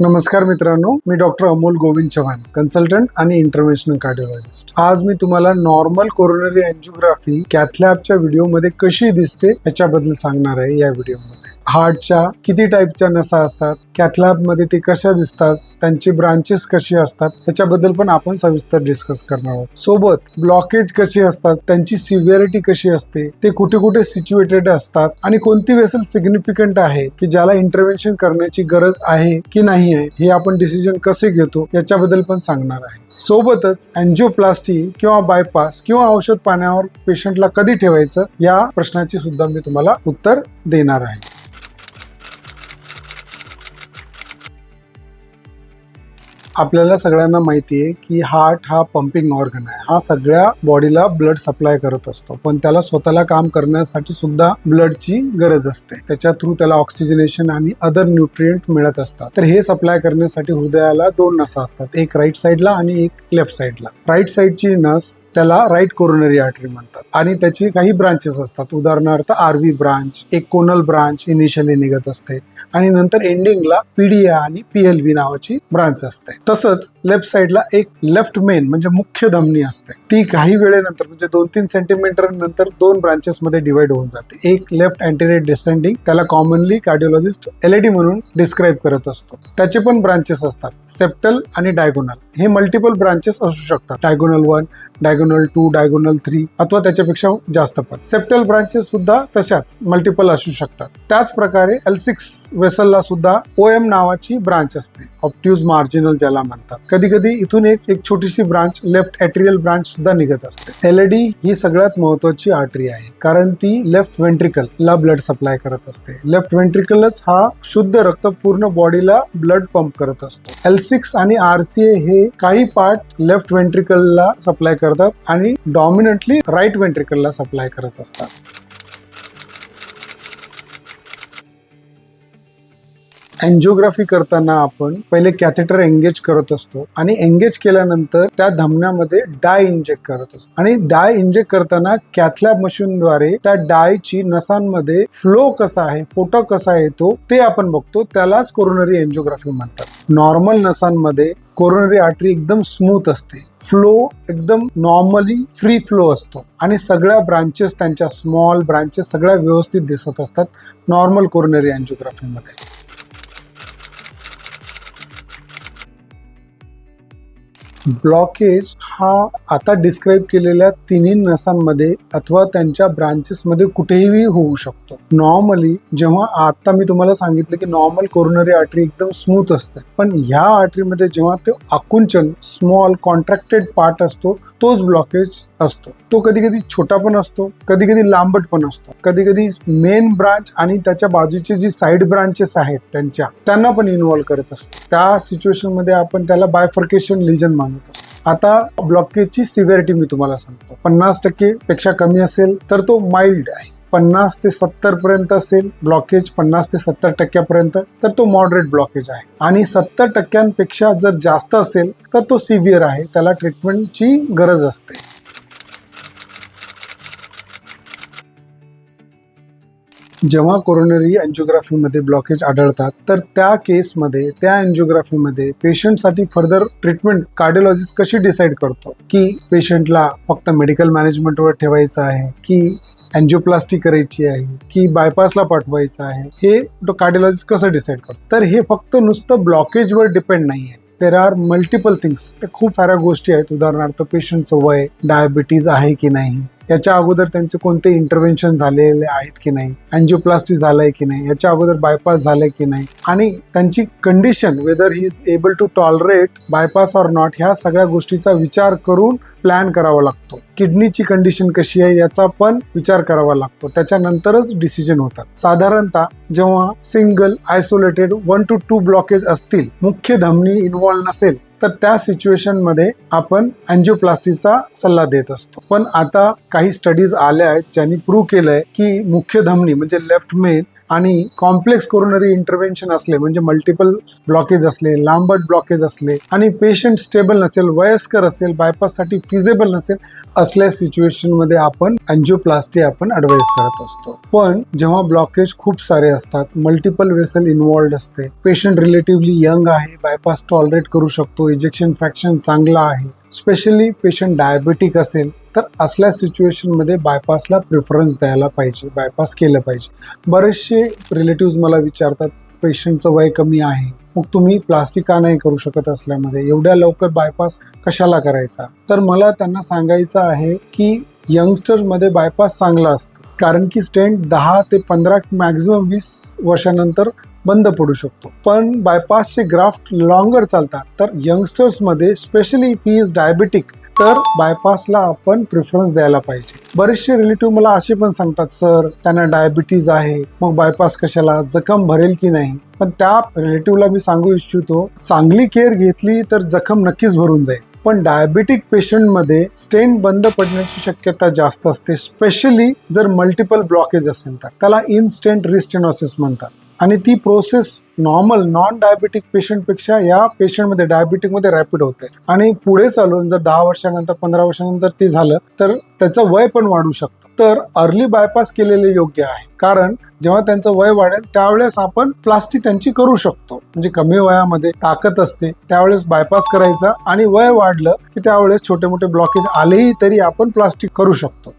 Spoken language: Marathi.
नमस्कार मित्रांनो मी डॉक्टर अमोल गोविंद चव्हाण कन्सल्टंट आणि इंटरनॅशनल कार्डिओलॉजिस्ट आज मी तुम्हाला नॉर्मल कोरोनरी अँजिओग्राफी कॅथलॅबच्या व्हिडिओमध्ये कशी दिसते याच्याबद्दल सांगणार आहे या व्हिडिओमध्ये हार्टच्या किती टाईपच्या नसा असतात कॅथलॅबमध्ये ते कशा दिसतात त्यांची ब्रांचेस कशी असतात त्याच्याबद्दल पण आपण सविस्तर डिस्कस करणार आहोत. सोबत ब्लॉकेज कशी असतात त्यांची सिव्हिअरिटी कशी असते ते कुठे कुठे सिच्युएटेड असतात आणि कोणती वेसल सिग्निफिकंट आहे की ज्याला इंटरव्हेन्शन करण्याची गरज आहे की नाही आहे हे आपण डिसिजन कसे घेतो याच्याबद्दल पण सांगणार आहे. सोबतच अँजिओप्लास्टी किंवा बायपास किंवा औषध पाण्यावर पेशंटला कधी ठेवायचं या प्रश्नाची सुद्धा मी तुम्हाला उत्तर देणार आहे. आपल्याला सगळ्यांना माहिती आहे की हार्ट हा पंपिंग ऑर्गन आहे. हा सगळ्या बॉडीला ब्लड सप्लाय करत असतो. पण त्याला स्वतःला काम करण्यासाठी सुद्धा ब्लडची गरज असते. त्याच्या थ्रू त्याला ऑक्सिजनेशन आणि अदर न्यूट्रिएंट मिळत असतात. तर हे सप्लाय करण्यासाठी हृदयाला दोन नसा असतात. एक राईट साईडला आणि एक लेफ्ट साईडला राईट साईडची नस त्याला राईट कोरोनरी आर्टरी म्हणतात. आणि त्याची काही ब्रांचेस असतात. उदाहरणार्थ आरवी ब्रांच एक कोनल ब्रांच इनिशियली निघत असते. आणि नंतर एंडिंगला पीडीए आणि पीएलव्ही नावाची ब्रांच असते. तसंच लेफ्ट साईडला एक लेफ्ट मेन म्हणजे मुख्य धमनी असते. ती काही वेळेनंतर म्हणजे दोन तीन सेंटीमीटर नंतर दोन ब्रांचेस मध्ये डिवाइड होऊन जाते. एक लेफ्ट अँटेरियर डिसेंडिंग त्याला कॉमनली कार्डिओलॉजिस्ट एलईडी म्हणून डिस्क्राईब करत असतो. त्याचे पण ब्रांचेस असतात. सेप्टल आणि डायगोनल हे मल्टिपल ब्रांचेस असू शकतात. Diagonal one diagonal two diagonal three अथवा त्याच्यापेक्षा जास्त पण. सेप्टल ब्रांचेस सुद्धा तशाच मल्टिपल असू शकतात. त्याच प्रकारे एल सिक्स वेसलला सुद्धा ओ एम नावाची ब्रांच असते. ऑप्ट्यूज मार्जिनल ज्याला म्हणतात. कधी कधी इथून एक एक छोटीशी ब्रांच लेफ्ट एट्रियल ब्रांच सुद्धा निघत असते. एलईडी ही सगळ्यात महत्वाची आर्टरी आहे. कारण ती लेफ्ट वेंट्रिकल ला ब्लड सप्लाय करत असते. लेफ्ट वेंट्रिकलच हा शुद्ध रक्त पूर्ण बॉडीला ब्लड पंप करत असतो. एल सिक्स आणि आर सी ए हे काही पार्ट लेफ्ट वेंट्रिकलला सप्लाय करतात. आणि डॉमिनंटली राईट वेंट्रिकलला सप्लाय करत असतात. अँजिओग्राफी करताना आपण पहिले कॅथेटर एंगेज करत असतो आणि एंगेज केल्यानंतर त्या धमन्यामध्ये डाय इंजेक्ट करत असतो. आणि डाय इंजेक्ट करताना कॅथलॅब मशीनद्वारे त्या डायची नसांमध्ये फ्लो कसा आहे फोटो कसा येतो ते आपण बघतो. त्यालाच कोरोनरी एंजिओग्राफी म्हणतात. नॉर्मल नसांमध्ये कोरोनरी आर्टरी एकदम स्मूथ असते. फ्लो एकदम नॉर्मली फ्री फ्लो असतो. आणि सगळ्या ब्रांचेस त्यांच्या स्मॉल ब्रांचेस सगळ्या व्यवस्थित दिसत असतात. नॉर्मल कोरोनरी अँजिओग्राफीमध्ये ब्लॉकेज हा आता डिस्क्राईब केलेल्या तिन्ही नसांमध्ये अथवा त्यांच्या ब्रांचेसमध्ये कुठेही होऊ शकतो. नॉर्मली जेव्हा आता मी तुम्हाला सांगितलं की नॉर्मल कोरोनरी आर्टरी एकदम स्मूथ असते पण ह्या आर्टरीमध्ये जेव्हा ते आकुंचन स्मॉल कॉन्ट्रॅक्टेड पार्ट असतो तोच ब्लॉकेज असतो. तो कधी कधी छोटा पण असतो कधी कधी लांबट पण असतो. कधी कधी मेन ब्रांच आणि त्याच्या बाजूचे जी साईड ब्रांचेस आहेत त्यांच्या त्यांना पण इन्व्हॉल्व करत असतो. त्या सिच्युएशनमध्ये आपण त्याला बायफर्केशन लिजन मानतो. आता ब्लॉकेजची सिव्हिरिटी मी तुम्हाला सांगतो. पन्नास टक्के पेक्षा कमी असेल तर तो माइल्ड आहे. पन्नास ते सत्तर पर्यंत असेल ब्लॉकेज पन्नास ते सत्तर टक्क्यापर्यंत तर तो मॉडरेट ब्लॉकेज आहे. आणि सत्तर टक्क्यांपेक्षा जर जास्त असेल तर तो सिव्हिअर आहे. त्याला ट्रीटमेंटची गरज असते. जेव्हा कोरोनरी अँजिओग्राफीमध्ये ब्लॉकेज आढळतात तर त्या केसमध्ये त्या अँजिओग्राफीमध्ये पेशंटसाठी फर्दर ट्रीटमेंट कार्डिओलॉजिस्ट कशी डिसाईड करतो? की पेशंटला फक्त मेडिकल मॅनेजमेंटवर ठेवायचं आहे की अँजिओप्लास्टी करायची आहे की बायपासला पाठवायचं आहे हे कार्डिओलॉजिस्ट कसं डिसाईड करतो? तर हे फक्त नुसतं ब्लॉकेजवर डिपेंड नाही आहे देर आर मल्टिपल थिंग्स ते खूप साऱ्या गोष्टी आहेत. उदाहरणार्थ पेशंटचं वय डायबिटीज आहे की नाही याच्या अगोदर त्यांचे कोणते इंटरव्हेन्शन झालेले आहेत की नाही? अँजिओप्लास्टी झालंय की नाही? याच्या अगोदर बायपास झालंय की नाही? आणि त्यांची condition whether he is able to tolerate bypass or not ह्या सगळ्या गोष्टीचा विचार करून प्लॅन करावा लागतो. किडनीची कंडिशन कशी आहे याचा पण विचार करावा लागतो. त्याच्यानंतरच डिसिजन होतात. साधारणतः जेव्हा single isolated one to two blockage असतील मुख्य धमनी इन्व्हॉल्व नसेल तर त्या सिच्युएशनमध्ये आपण अँजिओप्लास्टीचा सल्ला देत असतो. पण आता काही स्टडीज आल्या आहेत ज्यांनी प्रूव्ह केलंय की मुख्य धमनी म्हणजे लेफ्ट मेन आणि कॉम्प्लेक्स कोरोनरी इंटरव्हेन्शन असले म्हणजे मल्टिपल ब्लॉकेज असले लांबट ब्लॉकेज असले आणि पेशंट स्टेबल नसेल वयस्कर असेल बायपाससाठी फिजेबल नसेल असल्या सिच्युएशनमध्ये आपण अँजिओप्लास्टी आपण ॲडवाईस करत असतो. पण जेव्हा ब्लॉकेज खूप सारे असतात मल्टिपल वेसल इन्वॉल्ड असते पेशंट रिलेटिव्हली यंग आहे बायपास टॉलरेट करू शकतो इजेक्शन फ्रॅक्शन चांगला आहे स्पेशली पेशंट डायबेटिक असेल तर असल्या सिच्युएशनमध्ये बायपासला प्रिफरन्स द्यायला पाहिजे बायपास केलं पाहिजे. बरेचसे रिलेटिव्ज मला विचारतात पेशंटचं वय कमी आहे मग तुम्ही प्लास्टिक का नाही करू शकत असल्यामध्ये? एवढ्या लवकर बायपास कशाला करायचा? तर मला त्यांना सांगायचं आहे की यंगस्टरमध्ये बायपास चांगला असतं. कारण की स्टेंट दहा ते पंधरा मॅक्झिमम वीस वर्षानंतर बंद पडू शकतो. पण बायपासचे ग्राफ्ट लॉंगर चालतात. तर यंगस्टर्समध्ये specially if he is diabetic तर बायपासला आपण प्रिफरन्स द्यायला पाहिजे. बरेचसे रिलेटिव्ह मला असे पण सांगतात सर त्यांना डायबिटीज आहे मग बायपास कशाला? जखम भरेल की नाही? पण त्या रिलेटिव्हला मी सांगू इच्छितो चांगली केअर घेतली तर जखम नक्कीच भरून जाईल. पण डायबेटिक पेशंटमध्ये स्टेन बंद पडण्याची शक्यता जास्त असते स्पेशली जर मल्टिपल ब्लॉकेज असेल तर. त्याला इनस्टेंट रिस्टेनॉसिस म्हणतात. आणि ती प्रोसेस नॉर्मल नॉन डायबेटिक पेशंटपेक्षा या पेशंटमध्ये डायबेटिकमध्ये रॅपिड होते. आणि पुढे चालून जर दहा वर्षानंतर पंधरा वर्षानंतर ते झालं तर त्याचं वय पण वाढू शकतं. तर अर्ली बायपास केलेले योग्य आहे. कारण जेव्हा त्यांचं वय वाढेल त्यावेळेस आपण प्लास्टिक त्यांची करू शकतो. म्हणजे कमी वयामध्ये ताकद असते त्यावेळेस बायपास करायचा आणि वय वाढलं की त्यावेळेस छोटे मोठे ब्लॉकेज आलेही तरी आपण प्लास्टिक करू शकतो.